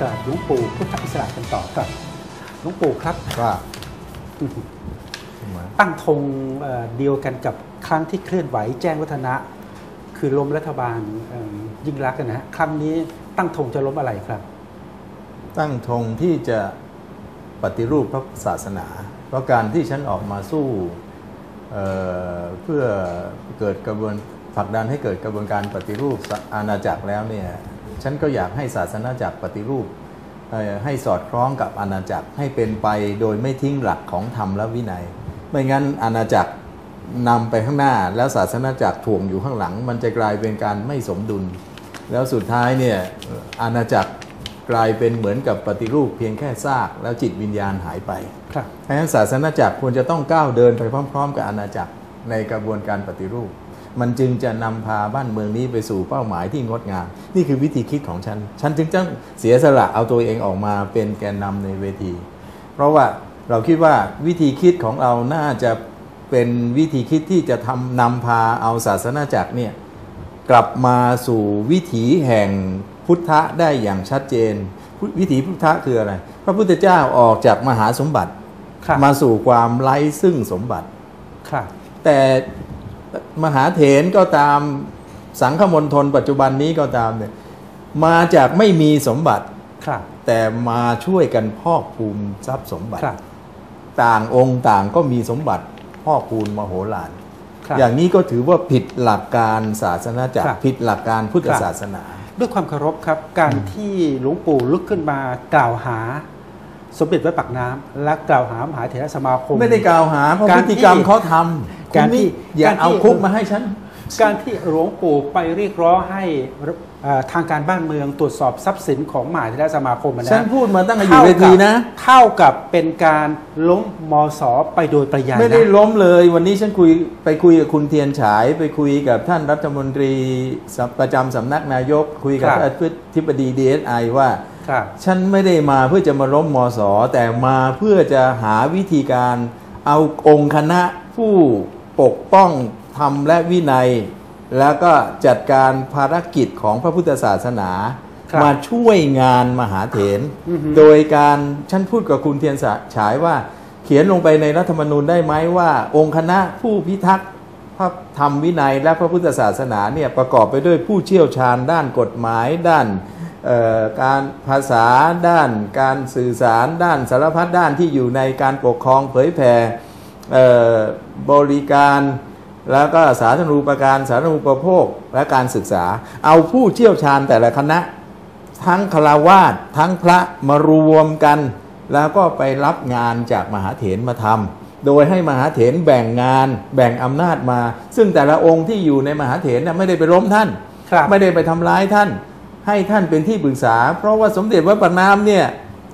กับหลวงปู่พุทธอิสระกันต่อครับหลวงปู่ครับว่าตั้งธงเอ่อเดียวกันกับครั้งที่เคลื่อนไหวแจ้งวัฒนะ คือล้มรัฐบาลเอิ่มยิ่งรักษณ์นะฮะครั้งนี้ตั้งธงจะล้มอะไรครับ ตั้งธงที่จะปฏิรูปพระศาสนา เพราะการที่ฉันออกมาสู้เอ่อเพื่อเกิดกระบวนผลักดันให้เกิดกระบวนการปฏิรูปอาณาจักรแล้วเนี่ย ฉันก็อยากให้ศาสนาจักรปฏิรูปเอ่อให้สอดคล้องกับอาณาจักรให้เป็นไปโดยไม่ทิ้งหลักของธรรมและวินัย ไม่งั้นอาณาจักรนำไปข้างหน้า แล้วศาสนาจักรถ่วงอยู่ข้างหลัง มันจะกลายเป็นการไม่สมดุล แล้วสุดท้ายเนี่ยอาณาจักรกลายเป็นเหมือนกับปฏิรูปเพียงแค่ซาก แล้วจิตวิญญาณหายไปครับเพราะฉะนั้นศาสนาจักรควรจะต้องก้าวเดินไปพร้อม ๆ กับอาณาจักรในกระบวนการปฏิรูป มันจึงจะนำพาบ้านเมืองนี้ไปสู่เป้าหมายที่งดงาม นี่คือวิธีคิดของฉัน ฉันจึงต้องเสียสละเอาตัวเองออกมาเป็นแกนนำในเวที เพราะว่าเราคิดว่าวิธีคิดของเราน่าจะเป็นวิธีคิดที่จะทำนำพาเอาศาสนาจักรเนี่ยกลับมาสู่วิถีแห่งพุทธะได้อย่างชัดเจนพุวิถีพุทธะคืออะไร พระพุทธเจ้าออกจากมหาสมบัติครับมาสู่ความไร้ซึ่งสมบัติครับแต่ มหาเถรก็ตามสังฆมณฑลปัจจุบันนี้ก็ตามเนี่ยมาจากไม่มีสมบัติครับ แต่มาช่วยกันพอกภูมิทรัพย์สมบัติครับต่างองค์ต่างก็มีสมบัติพอกพูนมโหฬารครับอย่างนี้ก็ถือว่าผิดหลักการศาสนาจักครัรบผิดหลักการพุทธครับศาสนา ด้วยความเคารพครับการที่หลวงปู่ลุกขึ้นมากล่าวหาสมเด็จวัดปากน้ำและกล่าวหามหาเถรสมาคม ไม่ได้กล่าวหาเพราะการพฤติกรรมที่เขาทำ การคุณนี่ที่อย่าการที่เอาคุกมาให้ฉัน การที่หลวงปู่ไปเรียกร้องให้เอ่อทางการบ้านเมืองตรวจสอบทรัพย์สินของมหาเถรสมาคมอะนะฉันพูดมาตั้งแต่อยู่เวทีนะ เท่ากับเป็นการล้มมสไปโดยประยายไม่ได้นะล้มเลย วันนี้ฉันคุยไปคุยกับคุณเทียนฉาย ไปคุยกับท่านรัฐมนตรีสำประจำสำนักนายก คุยกับครับท่านอธิบดีดีเอสไอว่าครับฉันไม่ได้มาเพื่อจะมาล้มมสแต่มาเพื่อจะหาวิธีการเอาองค์คณะผู้ ปกป้องธรรมและวินัย แล้วก็จัดการภารกิจของพระพุทธศาสนาครับมาช่วยงานมหาเถรอือฮึโดยการฉันพูดกับคุณเทียนฉายว่า เขียนลงไปในรัฐธรรมนูญได้ไหมว่า องค์คณะผู้พิทักษ์พระธรรมวินัยและพระพุทธศาสนาเนี่ยประกอบไปด้วยผู้เชี่ยวชาญด้านกฎหมายด้านเอ่อการภาษาด้านการสื่อสารด้านสารพัดด้านที่อยู่ในการปกครองเผยแผ่เอ่อ บริการ แล้วก็สาธารณูปการสาธารณูปโภคและการศึกษา เอาผู้เชี่ยวชาญแต่ละคณะ ทั้งคารวาสทั้งพระมารวมกัน แล้วก็ไปรับงานจากมหาเถรมาทำโดยให้มหาเถรแบ่งงานแบ่งอำนาจมา ซึ่งแต่ละองค์ที่อยู่ในมหาเถรน่ะไม่ได้ไปล้มท่านครับไม่ได้ไปทำร้ายท่าน ให้ท่านเป็นที่ปรึกษา เพราะว่าสมเด็จวัดปากน้ำเนี่ย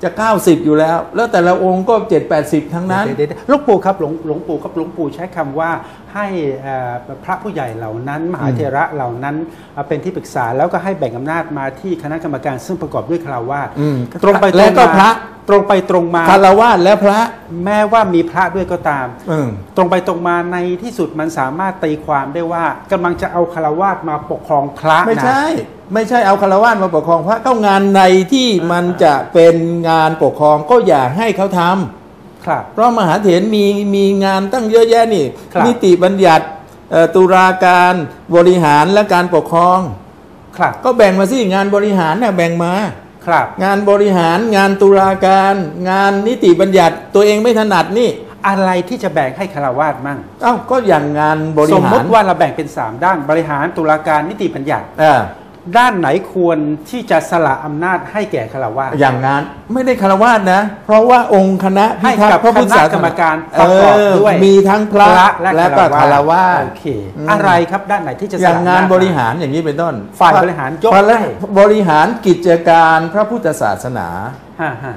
จะ 90 อยู่แล้ว แล้วแต่ละองค์ก็ 7-80 ทั้งนั้นเดี๋ยวๆหลวงปู่ครับหลวงหลวงปู่ครับหลวงปู่ใช้คำว่าให้เอ่อพระผู้ใหญ่เหล่านั้น มหาเถระเหล่านั้นเอ่อเป็นที่ปรึกษาแล้วก็ให้แบ่งอำนาจมาที่คณะกรรมการซึ่งประกอบด้วยคารวาสอืมตรงไปตรและงก็มาพระ ตรงไปตรงมา คารวาสและพระแม้ว่ามีพระด้วยก็ตาม อืม ตรงไปตรงมาในที่สุดมันสามารถตีความได้ว่ากำลังจะเอาคารวาสมาปกครองพระไม่นะใช่ไม่ใช่เอาคารวาสมาปกครองพระก็งานในที่มันจะเป็นงานปกครองก็อยากให้เขาทำครับ เพราะมหาเถรมีมีงานตั้งเยอะแยะนี่ครับนิติบัญญัติเอ่อตุลาการบริหารและการปกครอง ครับ ก็แบ่งมาสิงานบริหารน่ะแบ่งมาครับ งานบริหารงานตุลาการ งานนิติบัญญัติตัวเองไม่ถนัดนี่อะไรที่จะแบ่งให้คารวาสมั่งเอ้าก็อย่างงานบริสมหามรติว่าเราแบ่งเป็น 3 ด้านบริหารตุลาการนิติบัญญัติอ่า ด้านไหนควรที่จะสละอำนาจให้แก่คารวาสอย่างงานไม่ได้คารวาสนะ เพราะว่าองค์คณะพิให้ทักกับษ์พระพุทธศาสคณะกรรมนาการปเอระกอบอด้วยมีทั้งพระและและก็คารวาสโอเคอืมอะไรครับด้านไหนที่จะสอละย่างงานอำจบริหารอย่างนี้เป็นต้นฝ่ายบริหารยกฝ่ายให้บริหารกิจการพระพุทธศาสนาฮ่าฮ่า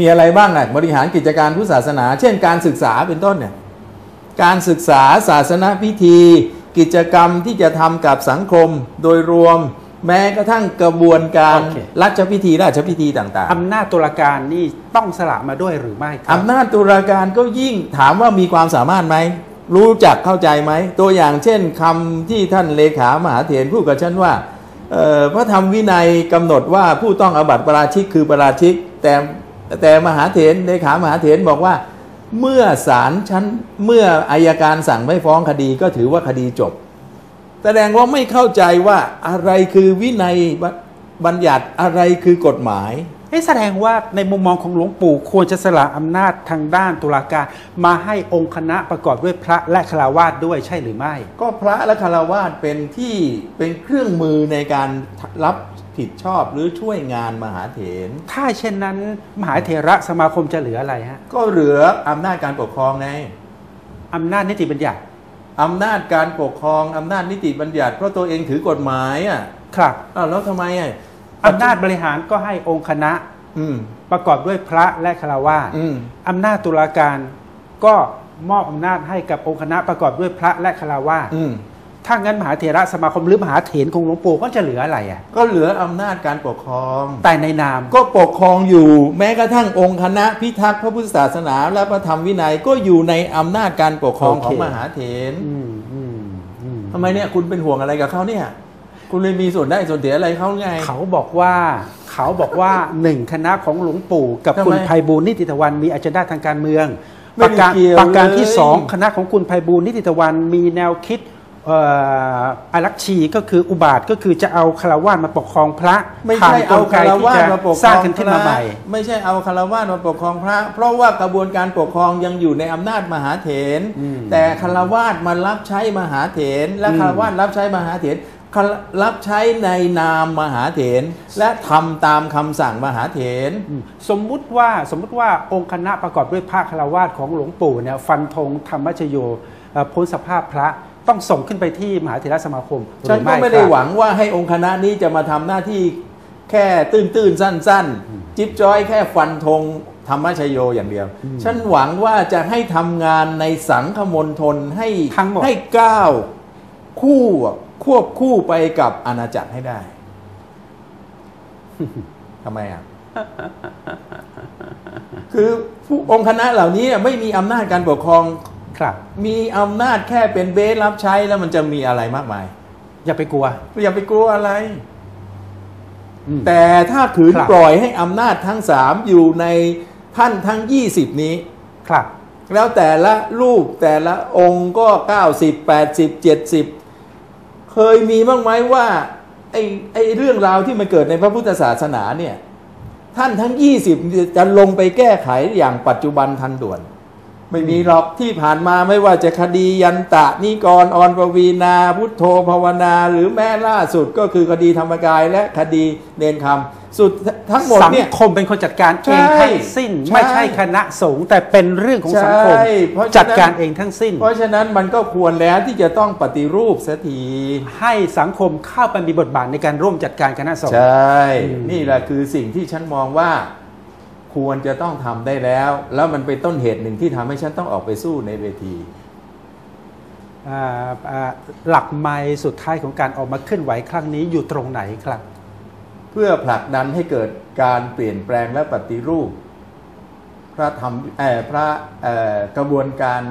มีอะไรบ้างอะบริหารกิจการพุทธศาสนา เช่น การศึกษาเป็นต้นเนี่ยการศึกษาศาสนพิธี กิจกรรมที่จะทำกับสังคมโดยรวม แม้กระทั่งกระบวนการโอเค รัชพิธีราชพิธีต่างอำนาจตุลาการนี่ต้องสละมาด้วยหรือไม่คๆรับ อำนาจตุลาการก็ยิ่งถามว่ามีความสามารถไหม รู้จักเข้าใจไหม ตัวอย่างเช่นคำที่ท่านเลขามหาเถรพูดกับฉันว่าเอ่อพระธรรมวินัยกำหนดว่าผู้ต้องอาบัติปาราชิกคือปาราชิก แต่แต่มหาเถรเลขามหาเถรบอกว่า เมื่อศาลชั้นเมื่ออายการสั่งไม่ฟ้องคดีก็ถือว่าคดีจบ แสดงว่าไม่เข้าใจว่าอะไรคือวินัยบัญญัติอะไรคือกฎหมายเอ๊ะแสดงว่าในมุมมองของหลวงปู่ควรจะสละอำนาจทางด้านตุลาการ มาให้องค์คณะประกอบด้วยพระและคารวาสด้วยใช่หรือไม่ ก็พระและคารวาสเป็นที่เป็นเครื่องมือในการรับผิดชอบหรือช่วยงานมหาเถรถ้าเช่นนั้น มหาเถระสมาคมจะเหลืออะไรฮะ ก็เหลืออำนาจการปกครองไงอำนาจนิติบัญญัติ อำนาจการปกครองอำนาจนิติบัญญัติ เพราะตัวเองถือกฎหมายอะครับอ้าวแล้วทำไมอะอำนาจบริหารก็ให้องค์คณะอืมประกอบด้วยพระและคารวาสอืมอำนาจตุลาการก็มอบอำนาจให้กับองค์คณะประกอบด้วยพระและคารวาสอืม ถ้างั้นมหาเถระสมาคมหรือมหาเถรของหลวงปู่ก็จะเหลืออะไรอะ ก็เหลืออำนาจการปกครอง แต่ในนาม ก็ปกครองอยู่แม้กระทั่งองค์คณะพิทักษ์พระพุทธศาสนาและพระธรรมวินัยก็อยู่ในอำนาจการปกครองโอเคของมหาเถรอืมอืมอืมทำไมเนี่ยคุณเป็นห่วงอะไรกับเขาเนี่ย คุณเลยมีส่วนได้ส่วนเสียอะไรเขาไง เขาบอกว่าเขาบอกว่าหนึ่งคณะของหลวงปู่ กับทำไมคุณไพบูลย์นิติตะวันมีอ g e n d a ทางการเมืองไม่ประได้การเกี่ยวประการที่เลยสองคณะของคุณไพบูลย์นิติตะวันมีแนวคิดเอ่ออารักชีก็คืออุบาทก็คือจะเอาคารวะมาปกครองพระไม่ผ่นใช่เอากลไกคารที่วาสจะมาปกคสรร้างองกันพขึ้นมาระใหม่ไม่ใช่เอาคารวาสมาปกครองพระ เพราะว่ากระบวนการปกครองยังอยู่ในอำนาจมหาเถรอืมแต่คารวาสมารับใช้มหาเถรและอืมคารวาสรับใช้มหาเถรคารรับใช้ในนามมหาเถรและทำตามคำสั่งมหาเถรอืมสมมุติว่าสมมุติว่าองค์คณะประกอบด้วยพระคารวาสของหลวงปู่เนี่ยฟันธงธรรมชโยเอ่อพ้นสภาพพระ ต้องส่งขึ้นไปที่มหาเถรสมาคมหรือฉันก็ไม่ได้ครับหวังว่าให้องค์คณะนี้จะมาทำหน้าที่แค่ตื้นตื้นๆสั้น ๆ จิ๊บจ้อยแค่ฟันธงธรรมชโยอย่างเดียว ฉันหวังว่าจะให้ทำงานในสังคมณฑลให้ทั้งหมดให้ก้าวคู่ควบคู่ไปกับอาณาจักรให้ได้ทำไมอะ คือผู้องค์คณะเหล่านี้ไม่มีอำนาจการปกครอง ครับ มีอำนาจแค่เป็นเบสรับใช้แล้วมันจะมีอะไรมากมาย อย่าไปกลัว อย่าไปกลัวอะไรอืมแต่ถ้าขืนครับปล่อยให้อำนาจทั้งสามอยู่ในท่านทั้ง20นี้ ครับ แล้วแต่ละรูปแต่ละองค์ก็90 80 70เคยมีบ้างไหมว่าไอ้ไอ้เรื่องราวที่มันเกิดในพระพุทธศาสนาเนี่ย ท่านทั้ง20จะลงไปแก้ไขอย่างปัจจุบันทันด่วน ไม่มีหรอกที่ผ่านมาไม่ว่าจะคดียันตะนิกรออนปวีนา พุทโธภาวนา หรือแม้ล่าสุดก็คือคดีธรรมกายและคดีเนนคำสุดทั้งหมดสังเนี่ยคมเป็นคนจัดการใช่เองทั้งสิ้นใช่ไม่ใช่คณะสงฆ์แต่เป็นเรื่องของสังคมใช่เพราะฉะนั้นจัดการเองทั้งสิ้น เพราะฉะนั้นมันก็ควรแล้วที่จะต้องปฏิรูปเสียทีให้สังคมเข้าไปมีบทบาทในการร่วมจัดการคณะสงฆ์ใช่อืมนี่แหละคือสิ่งที่ฉันมองว่า ควรจะต้องทำได้แล้ว แล้วมันเป็นต้นเหตุหนึ่งที่ทำให้ฉันต้องออกไปสู้ในเวทีอ่าอ่าหลักไม้สุดท้ายของการออกมาเคลื่อนไหวครั้งนี้อยู่ตรงไหนครับ เพื่อผลักดันให้เกิดการเปลี่ยนแปลงและปฏิรูป พระธรรมเอ่อพระเอ่อกระบวนการ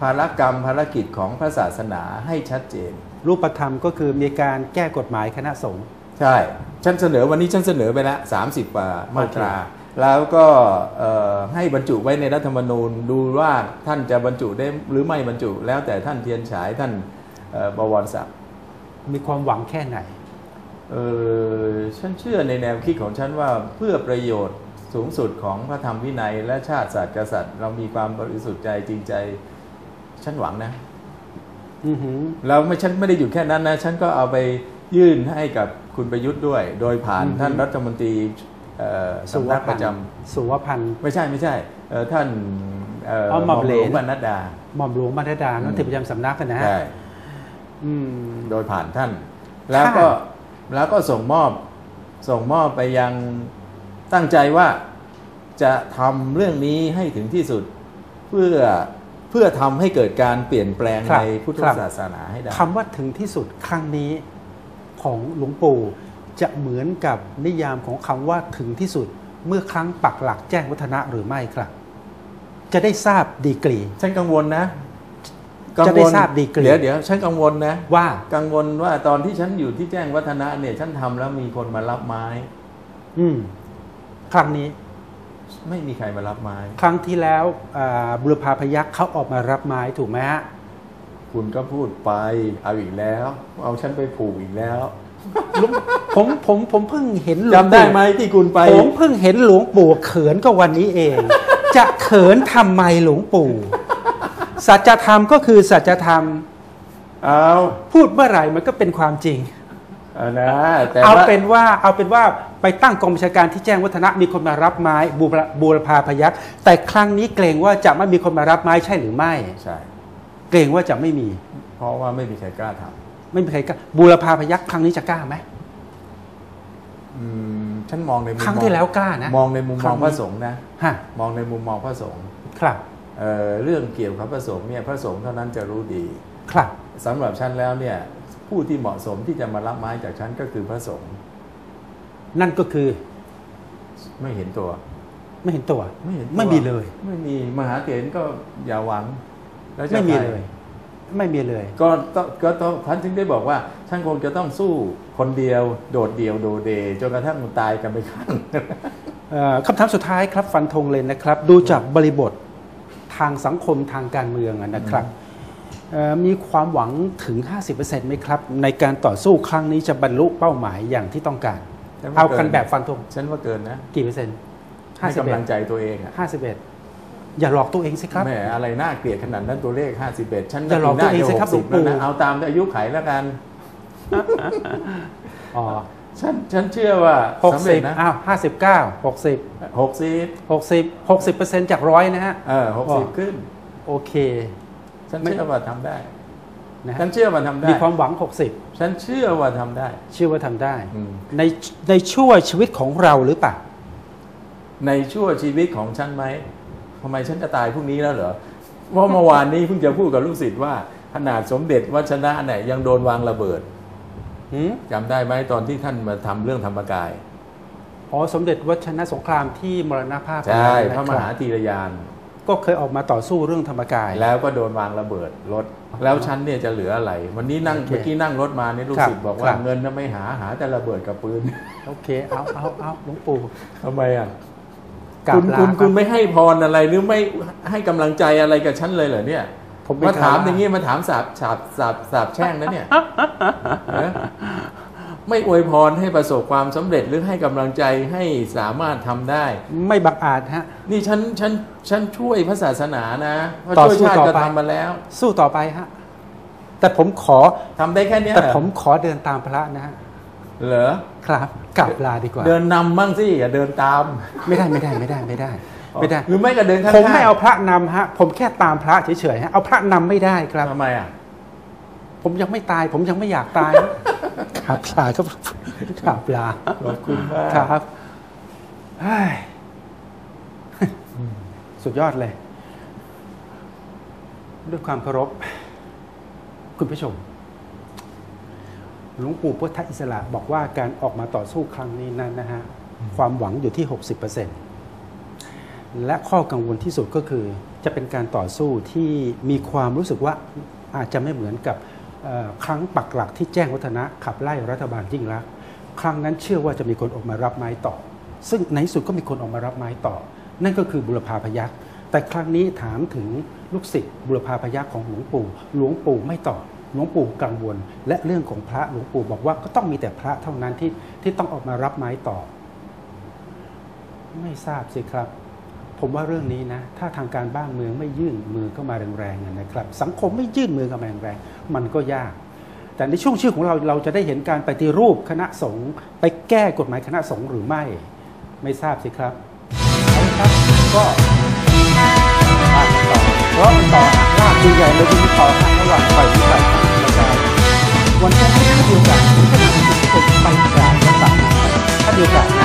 ภารกรรมภารกิจของพระศาสนาให้ชัดเจน รูปธรรมก็คือมีการแก้กฎหมายคณะสงฆ์ใช่ ฉันเสนอวันนี้ฉันเสนอไปแล้วสามสิบกว่ามาตราโอเค แล้วก็เอ่อให้บรรจุไว้ในรัฐธรรมนูญดูว่าท่านจะบรรจุได้หรือไม่บรรจุ แล้วแต่ท่านเทียนฉายท่านเอ่อบวรศักดิ์มีความหวังแค่ไหนเออฉันเชื่อในแนวคิดของฉันว่าเพื่อประโยชน์สูงสุดของพระธรรมวินัย และชาติศาสตร์กษัตริย์ เรามีความบริสุทธิ์ใจจริงใจฉันหวังนะอือหือแล้วไม่ฉันไม่ได้อยู่แค่นั้นนะ ฉันก็เอาไปยื่นให้กับคุณประยุทธ์ด้วย โดยผ่านอือฮึท่านรัฐมนตรีเอ่อ สุสำวนักปพันระจธ์สุวพันธ์ำไม่ใช่ไม่ใช่เอ่อท่านเอ่ออ๋อหม่อมเหลนวงบรรณดาหม่อมหลวงมาทดาอืมนักติประจำสำนักกันนะฮะใช่อืมโดยผ่านท่าน แล้วก็ค่ะแล้วก็ส่งมอบส่งมอบไปยังตั้งใจว่าจะทำเรื่องนี้ให้ถึงที่สุดเพื่อเพื่อทำให้เกิดการเปลี่ยนแปลงครับในพุทธครับศาสนาให้ได้คำว่าถึงที่สุดครั้งนี้ของหลวงปู่ จะเหมือนกับนิยามของคำว่าถึงที่สุดเมื่อครั้งปักหลักแจ้งวัฒนะหรือไม่ครับ จะได้ทราบดีกรีฉันกังวลนะกังจะวได้ลทราบดีกรีเดี๋ยวเดี๋ยวฉันกังวลนะว่ากังวลว่าตอนที่ฉันอยู่ที่แจ้งวัฒนะเนี่ย ฉันทำแล้วมีคนมารับไม้ อืมครั้งนี้ ไม่มีใครมารับไม้ ครั้งที่แล้วอ่าบุรพาพยักเขาออกมารับไม้ถูกไหมฮะคุณก็พูดไปเอาอีกแล้ว เอาฉันไปผูกอีกแล้วหลวง ผมผมผมเพิ่งเห็นหลวงจำได้ปู่ไหมที่คุณไป ผมเพิ่งเห็นหลวงปู่เขินก็วันนี้เอง จะเขินทำไมหลวงปู่ สัจธรรมก็คือสัจธรรมเอาพูดเมื่อไหร่มันก็เป็นความจริงเอานะแต่เอาว่าเป็นว่าเอาเป็นว่าไปตั้งกองบัญชาการที่แจ้งวัฒนะมีคนมารับไม้บูรบูรพาพยักแต่ครั้งนี้เกรงว่าจะไม่มีคนมารับไม้ใช่หรือไม่ใช่เกรงว่าจะไม่มี เพราะว่าไม่มีใครกล้าท ไม่มีใครกล้าบูรพาพยักครั้งนี้จะกล้าไหมำอืมฉันมองในมุมครั้งมอที่แล้วกล้านะมองในมุมคมรั้องงนี้พระสงฆ์นะฮะมองในมุมมองพระสงฆ์ครับเอ่อเรื่องเกี่ยวกับพระสงฆ์เนี่ยพระสงฆ์เท่านั้นจะรู้ดี ครับสำหรับฉันแล้วเนี่ย ผู้ที่เหมาะสมที่จะมารับไม้จากฉันก็คือพระสงฆ์นั่นก็คือ ไม่เห็นตัว ไม่เห็นตัว ไม่เห็นตัวไม่มีเลย ไม่มีมหาเถรก็อย่าหวัง แล้วจะไม่มีใครเลย ไม่มีเลย ก็ต้องก็ต้องท่านถึงได้บอกว่าท่านคงจะต้องสู้คนเดียวโดดเดียวโดดเดจนกระทั่งตายกันไปข้างเอ่อคำถามสุดท้ายครับฟันธงเลยนะครับ ดูจากบริบททางสังคมทางการเมืองอะนะครับเอ่อมีความหวังถึง 50%ไหมครับ ในการต่อสู้ครั้งนี้จะบรรลุเป้าหมายอย่างที่ต้องการ ฉันว่าเอาเกินกันแบบฟันธง ฉันว่าเกินนะ กี่เปอร์เซ็นต์ให้กำลังใจตัวเองอะ51อ ย่าหลอกตัวเองสิครับแหมอะไรน่าเกลียดขนาดนั้นตัวเลข 51 ฉันอย่าหลอกตัวเองสิครับปีหน้าจะ60หลวงปู่แล้วนะเอาตามอายุไขแล้วกันอ๋อฉันฉันเชื่อว่าสำเร็จนะ60อ้าว59 60 60 60 60%จากร้อยนะฮะเออ60ขึ้น โอเค ฉันเชื่อว่าทำได้นะฉัฮะนเชื่อว่าทำได้ มีความหวังฉันเชื่อว่าทำได้60เชื่อว่าทำได้อืมในในช่วงชีวิตของเราหรือเปล่า ในชั่วชีวิตของฉันไหม ทำไมฉันจะตายพรุ่งนี้แล้วเหรอเพราะเมื่อวานนี้เพิ่งจะพูดกับลูกศิษย์ว่าขนาดสมเด็จวัชนะเนี่ยยังโดนวางระเบิดหืมจำได้ไหมตอนที่ท่านมาทำเรื่องธรรมกายอ๋อสมเด็จวัชนะสงครามที่มรณภาพใช่ไปพระมหานะครับธีรยาน ก็เคยออกมาต่อสู้เรื่องธรรมกาย แล้วก็โดนวางระเบิดรถ แล้วฉันเนี่ยจะเหลืออะไร วันนี้นั่งโอเคเมื่อกี้นั่งรถมาเนี่ยลูกครับศิษย์บอกคว่ารับเงินน่ะไม่หาหาแต่ระเบิดกับปืน โอเค เอาเอาเอาหลวงปู่ทำไมอะ กราคุบณลาคุณรับคุณไม่ให้พรอะไรหรือไม่ให้กำลังใจอะไรกับฉันเลยเหรอเนี่ยผมเป็นมาถามคารวะอย่างนี้มาถามสาบสาบสาบสาบแช่งนะเนี่ยเออไม่อวยพรให้ประสบความสำเร็จหรือให้กำลังใจให้สามารถทำได้ ไม่บังอาจฮะ นี่ฉันฉันฉันช่วยพระศาสนานะเพราะต่อช่วยสู้ชาติต่อก็ไปทำมาแล้ว สู้ต่อไปฮะแต่ผมขอทำได้แค่เนี้ยแต่เหรอผมขอเดินตามพระนะฮะ เหรอครับกลับลาดีกว่า เดินนำมั่งสิอย่าเดินตาม ไม่ได้ไม่ได้ไม่ได้ไม่ได้ไม่ได้หรือไม่ก็เดินข้างผมไม่ๆเอาพระนำฮะ ผมแค่ตามพระเฉยๆฮะเอาพระนำไม่ได้ครับทำไมอะผมยังไม่ตาย ผมยังไม่อยากตายกราบลาครับกราบลาขอบคุณมากครับเฮ้ยสุดยอดเลย ด้วยความเคารพ คุณผู้ชม หลวงปู่พุทธอิสระบอกว่าการออกมาต่อสู้ครั้งนี้นั้นนะฮะความหวังอยู่ที่ 60%และข้อกังวลที่สุดก็คือจะเป็นการต่อสู้ที่มีความรู้สึกว่าอาจจะไม่เหมือนกับเอ่อครั้งปักหลักที่แจ้งวัฒนะขับไล่รัฐบาลยิ่งรักษณ์ครั้งนั้นเชื่อว่าจะมีคนออกมารับไม้ต่อ ซึ่งในที่สุดก็มีคนออกมารับไม้ต่อ นั่นก็คือบุรพาพยักษ์แต่ครั้งนี้ถามถึงลูกศิษย์บุรพาพยักษ์ของหลวงปู่หลวงปู่ไม่ตอบ หลวงปู่กังวล และเรื่องของพระหลวงปู่บอกว่าก็ต้องมีแต่พระเท่านั้นที่ที่ต้องออกมารับไม้ต่อ ไม่ทราบสิครับ ผมว่าเรื่องนี้นะ ถ้าทางการบ้านเมืองไม่ยื่นมือเข้ามาแรงๆนะครับ สังคมไม่ยื่นมือเข้ามาแรงๆมันก็ยาก แต่ในช่วงชื่อของเราเราจะได้เห็นการปฏิรูปคณะสงฆ์ไปแก้กฎหมายคณะสงฆ์หรือไม่ ไม่ทราบสิครับครับก็ลาต่อเพราะมันต่อลากใหญ่เลยทีนี้ต่อระหว่างฝ่ายวิจั การวันนี้ถ้ามีโอกาสผมก็จะเป็นคนไปกราบพระสังฆถ้ามีโอกาส